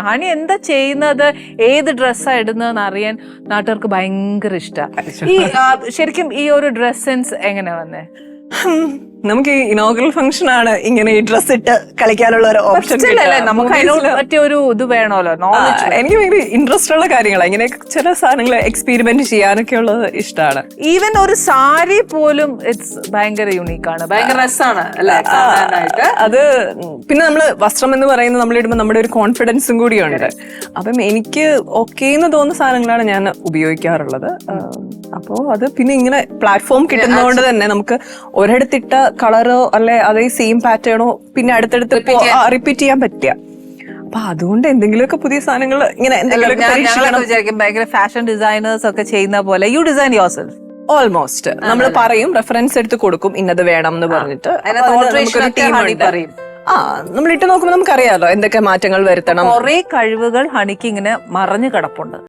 Honey എന്താ ചെയ്യുന്നത്? ഏത് ഡ്രസ്സാ ഇടുന്നതെന്ന് അറിയാൻ നാട്ടുകാർക്ക് ഭയങ്കര ഇഷ്ടമാണ് ഈ ശരിക്കും ഈ ഒരു ഡ്രസ് സെൻസ് എങ്ങനെ വന്നേ? നമുക്ക് ഈ ഇനോഗ്രൽ ഫംഗ്ഷൻ ആണ് ഇങ്ങനെ ഈ ഡ്രസ് ഇട്ട് കളിക്കാനുള്ള ഒരു ഓപ്ഷൻ നമുക്ക് അതിനോട് പറ്റിയ ഒരു ഇത് വേണമല്ലോ എനിക്ക് ഭയങ്കര ഇൻട്രസ്റ്റ് ഉള്ള കാര്യങ്ങളാണ്. ഇങ്ങനെ ചില സാധനങ്ങൾ എക്സ്പെരിമെന്റ് ചെയ്യാനൊക്കെ ഉള്ളത് ഇഷ്ടമാണ് ഈവൻ ഒരു സാരി പോലും ഇറ്റ്സ് ഭയങ്കര യുണീക്ക് ആണ്. ഭയങ്കര രസമാണ് അത് പിന്നെ നമ്മൾ വസ്ത്രം എന്ന് പറയുന്നത് നമ്മൾ ഇടുമ്പോൾ നമ്മുടെ ഒരു കോൺഫിഡൻസും കൂടിയുണ്ട് അപ്പം എനിക്ക് ഓക്കെ എന്ന് തോന്നുന്ന സാധനങ്ങളാണ് ഞാൻ ഉപയോഗിക്കാറുള്ളത്. അപ്പോ അത് പിന്നെ ഇങ്ങനെ പ്ലാറ്റ്ഫോം കിട്ടുന്നതുകൊണ്ട് തന്നെ നമുക്ക് ഒരിടത്തിട്ട കളറോ അല്ലെ അതേ സെയിം പാറ്റേണോ പിന്നെ അടുത്തടുത്ത് റിപ്പീറ്റ് ചെയ്യാൻ. പറ്റിയ അപ്പൊ അതുകൊണ്ട് എന്തെങ്കിലുമൊക്കെ പുതിയ സാധനങ്ങൾ ഇങ്ങനെ എന്തെങ്കിലും ഭയങ്കര ഫാഷൻ ഡിസൈനേഴ്സ് ഒക്കെ ചെയ്യുന്ന പോലെ you design yourself almost നമ്മൾ പറയും റെഫറൻസ് എടുത്ത് കൊടുക്കും ഇന്നത് വേണം എന്ന് പറഞ്ഞിട്ട്. പറയും. ആ നമ്മൾ ഇട്ട് നോക്കുമ്പോൾ നമുക്കറിയാലോ എന്തൊക്കെ മാറ്റങ്ങൾ വരുത്തണം. കുറെ കഴിവുകൾ ഹണിക്ക് ഇങ്ങനെ മറഞ്ഞു കിടപ്പുണ്ട്.